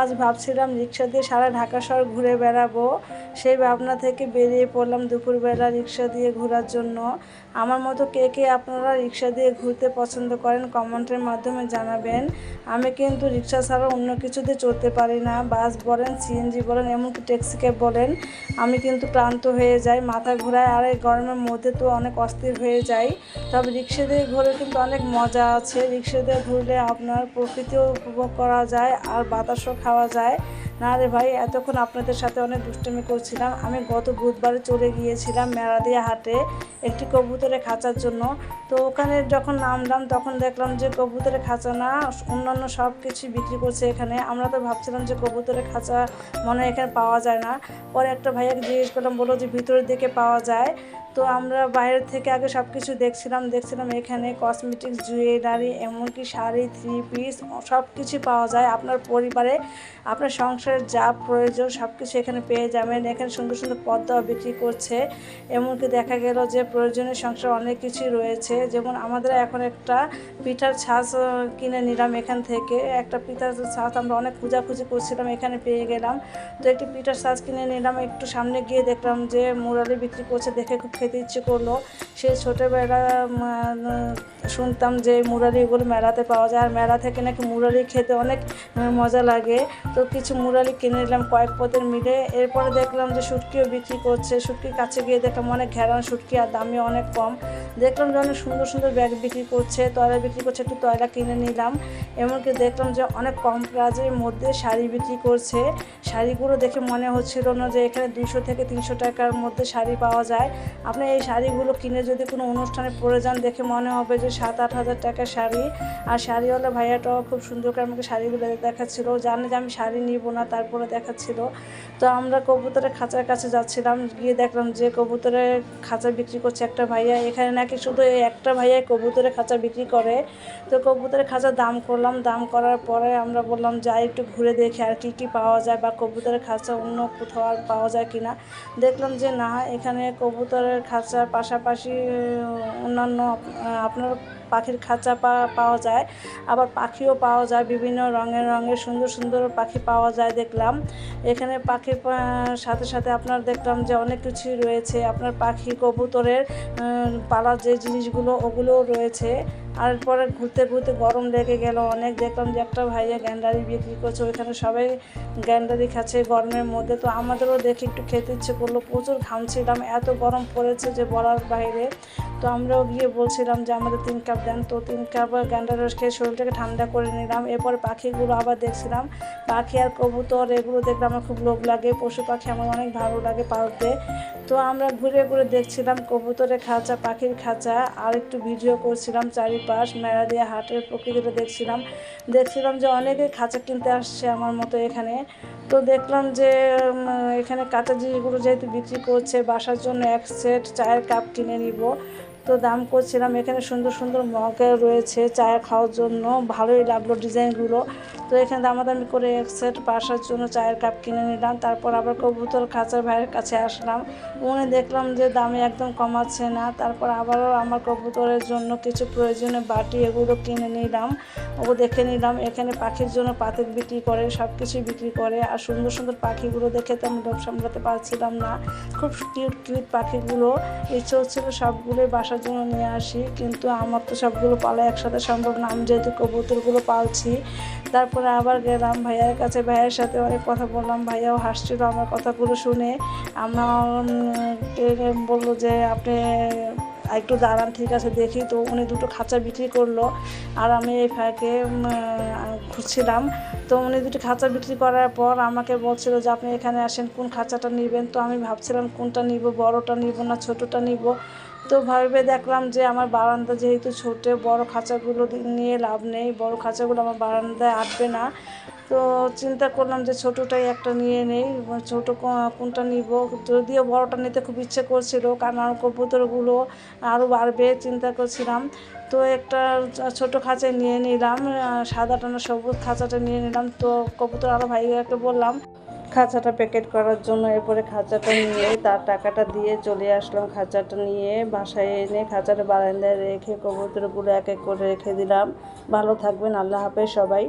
আজ ভাবছিলাম রিক্সা দিয়ে সারা ঢাকা শহর ঘুরে বেড়াবো। সেই ভাবনা থেকে বেরিয়ে পড়লাম দুপুরবেলা রিক্সা দিয়ে ঘোরার জন্য। আমার মতো কে কে আপনারা রিক্সা দিয়ে ঘুরতে পছন্দ করেন কমেন্টের মাধ্যমে জানাবেন। আমি কিন্তু রিক্সা ছাড়া অন্য কিছুতে চলতে পারি না। বাস বলেন, সিএনজি বলেন, এমনকি ট্যাক্সি ক্যাব বলেন, আমি কিন্তু ক্লান্ত হয়ে যাই। মাথা ঘোরায় আর এই গরমের মধ্যে তো অনেক অস্থির হয়ে যাই। তবে রিক্সা দিয়ে ঘুরে কিন্তু অনেক মজা আছে। রিক্সা দিয়ে ঘুরলে আপনার প্রকৃতিও উপভোগ করা যায় আর বাতাসও খাওয়া যায়। না রে ভাই, এতক্ষণ আপনাদের সাথে অনেক দুষ্টুমি করছিলাম। আমি গত বুধবারে চলে গিয়েছিলাম মেরাদিয়া হাটে একটি কবুতরে খাঁচার জন্য। তো ওখানে যখন নামলাম, তখন দেখলাম যে কবুতরে খাঁচা না, অন্যান্য সব কিছু বিক্রি করছে এখানে। আমরা তো ভাবছিলাম যে কবুতরে খাঁচা মনে এখানে পাওয়া যায় না। পরে একটা ভাইয়াকে জিজ্ঞেস করলাম, বলল যে ভিতরের দিকে পাওয়া যায়। তো আমরা বাইরের থেকে আগে সব কিছু দেখছিলাম দেখছিলাম এখানে কসমেটিক্স জুয়েলারি এমনকি শাড়ি থ্রি পিস সব কিছু পাওয়া যায়। আপনার পরিবারে, আপনার সংসারের যা প্রয়োজন সব কিছু এখানে পেয়ে যাবেন। এখানে সুন্দর সুন্দর পদ্মা বিক্রি করছে। এমনকি দেখা গেল যে প্রয়োজনীয় সংসার অনেক কিছুই রয়েছে। যেমন আমাদের এখন একটা পিঠার ছাঁচ কিনে নিলাম এখান থেকে। একটা পিঠার ছাঁচ আমরা অনেক খোঁজাখুঁজি করছিলাম, এখানে পেয়ে গেলাম। তো একটি পিঠার ছাঁচ কিনে নিলাম। একটু সামনে গিয়ে দেখলাম যে মুরালি বিক্রি করছে, দেখে খুব খেতে ইচ্ছে করল। সেই ছোটোবেলা শুনতাম যে মুরালিগুলো মেলাতে পাওয়া যায়। আর মেলা থেকে নাকি মুরালি খেতে অনেক মজা লাগে। তো কিছু মুরালি কিনে নিলাম কয়েক পদের মিলে। এরপরে দেখলাম যে শুটকিও বিক্রি করছে। শুটকির কাছে গিয়ে দেখলাম অনেক ঘেরান শুটকি আর দামই অনেক কম। দেখলাম যে অনেক সুন্দর সুন্দর ব্যাগ বিক্রি করছে। তয়লা বিক্রি করছে, একটু তয়লা কিনে নিলাম। এমনকি দেখলাম যে অনেক কম প্রাইজের মধ্যে শাড়ি বিক্রি করছে। শাড়িগুলো দেখে মনে হচ্ছিল না যে এখানে দুশো থেকে তিনশো টাকার মধ্যে শাড়ি পাওয়া যায়। আপনি এই শাড়িগুলো কিনে যদি কোনো অনুষ্ঠানে পরে যান, দেখে মনে হবে যে সাত, আট হাজার টাকার শাড়ি। আর শাড়িওয়ালা ভাইয়াটাও খুব সুন্দর করে আমাকে শাড়িগুলো দেখাচ্ছিল। জানে যে আমি শাড়ি নিব না, তারপরে দেখাচ্ছিল। তো আমরা কবুতরের খাঁচার কাছে যাচ্ছিলাম, গিয়ে দেখলাম যে কবুতরের খাঁচা বিক্রি করছে একটা ভাইয়া। এখানে নাকি শুধু এই একটা ভাইয়াই কবুতরের খাঁচা বিক্রি করে। তো কবুতরের খাঁচা দাম করলাম। দাম করার পরে আমরা বললাম যাই একটু ঘুরে দেখি আর কী কী পাওয়া যায় বা কবুতরের খাঁচা অন্য কোথাও আর পাওয়া যায় কি না দেখলাম যে না, এখানে কবুতরের খাঁচার পাশাপাশি অন্যান্য আপনার পাখির খাঁচা পাওয়া যায়। আবার পাখিও পাওয়া যায়। বিভিন্ন রঙের রঙের সুন্দর সুন্দর পাখি পাওয়া যায় দেখলাম। এখানে পাখির সাথে সাথে আপনার দেখলাম যে অনেক কিছুই রয়েছে। আপনার পাখি কবুতরের পালার যে জিনিসগুলো, ওগুলোও রয়েছে। আর পরে ঘুরতে ঘুরতে গরম লেগে গেল। অনেক দেখলাম যে একটা ভাইয়া গ্যান্ডারি বিক্রি করছে। ওইখানে সবাই গ্যান্ডারি খাচ্ছে গরমের মধ্যে। তো আমাদেরও দেখে একটু খেতে ইচ্ছে করল। প্রচুর ঘামছিলাম। এত গরম পড়েছে যে বলার বাইরে। তো আমরাও গিয়ে বলছিলাম যে আমাদের তিন কাপ দেন তো তিন কাপ গ্যান্ডার রস খেয়ে শরীরটাকে ঠান্ডা করে নিলাম। এরপর পাখিগুলো আবার দেখছিলাম। পাখি আর কবুতর, এগুলো দেখলে আমার খুব লোভ লাগে। পশু পাখি আমার অনেক ভালো লাগে পালতে। তো আমরা ঘুরে ঘুরে দেখছিলাম কবুতরের খাঁচা, পাখির খাঁচা। আর একটু ভিডিও করছিলাম চারিপাশ, মেলা দিয়ে হাটের প্রকৃতিটা দেখছিলাম। দেখছিলাম যে অনেকে খাঁচা কিনতে আসছে আমার মতো এখানে। তো দেখলাম যে এখানে কাঁচা জিনিসগুলো যেহেতু বিক্রি করছে, বাসার জন্য এক সেট চায়ের কাপ কিনে নিব। তো দাম করছিলাম, এখানে সুন্দর সুন্দর মগ রয়েছে চায়ের খাওয়ার জন্য, ভালোই লাগল ডিজাইনগুলো। তো এখানে দামাদামি করে এক সেট বাসার জন্য চায়ের কাপ কিনে নিলাম, তারপর আবার কবুতর খাঁচার ভাইয়ের কাছে আসলাম। উনি দেখলাম যে দামে একদম কমাচ্ছে না, তারপর আবারও আমার কবুতরের জন্য কিছু প্রয়োজনীয় বাটি এগুলো কিনে নিলাম। ও দেখে নিলাম, এখানে পাখির জন্য পাতিল বিক্রি করে সব কিছুই বিক্রি করে, আর সুন্দর সুন্দর পাখিগুলো দেখে তো আমি লোভ সামলাতে পারছিলাম না। খুব কিউট কিউট পাখিগুলো, ইচ্ছে হচ্ছিল সবগুলোই বাসার জন্য নিয়ে আসি, কিন্তু আমার তো সবগুলো পালা একসাথে সম্ভব না। আমি যেহেতু কবুতরগুলো পালছি, তারপরে আবার গেলাম ভাইয়ার কাছে। ভাইয়ের সাথে অনেক কথা বললাম, ভাইয়াও হাসছিল আমার কথাগুলো শুনে। আমার বলল যে, আপনি একটু দাঁড়ান, ঠিক আছে, দেখি। তো উনি দুটো খাঁচা বিক্রি করল, আর আমি এই ফাঁকে খুঁজছিলাম। তো উনি দুটো খাঁচা বিক্রি করার পর আমাকে বলছিল যে, আপনি এখানে আসেন, কোন খাঁচাটা নেবেন? তো আমি ভাবছিলাম, কোনটা নিব? বড়টা নিব না ছোটোটা নিব? তো ভাবে দেখলাম যে আমার বারান্দা যেহেতু ছোটো বড় খাঁচাগুলো নিয়ে লাভ নেই বড় খাঁচাগুলো আমার বারান্দায় আটবে না। তো চিন্তা করলাম যে ছোটোটাই একটা নিয়ে নেই ছোটো কোনটা নিব? যদিও বড়টা নিতে খুব ইচ্ছে করছিল কারণ আমার কবুতরগুলো আরও বাড়বে চিন্তা করছিলাম। তো একটা ছোট খাঁচা নিয়ে নিলাম আহ, সাদাটা না সবুজ খাঁচাটা নিয়ে নিলাম। তো কবুতর আরও ভাইয়াকে বললাম খাঁচাটা প্যাকেট করার জন্য এরপরে খাঁচাটা নিয়ে তার টাকাটা দিয়ে চলে আসলাম। খাঁচাটা নিয়ে বাসায় এনে খাঁচাটা বারান্দায় রেখে কবুতরগুলো এক এক করে রেখে দিলাম। ভালো থাকবেন, আল্লাহ হাফেজ সবাই।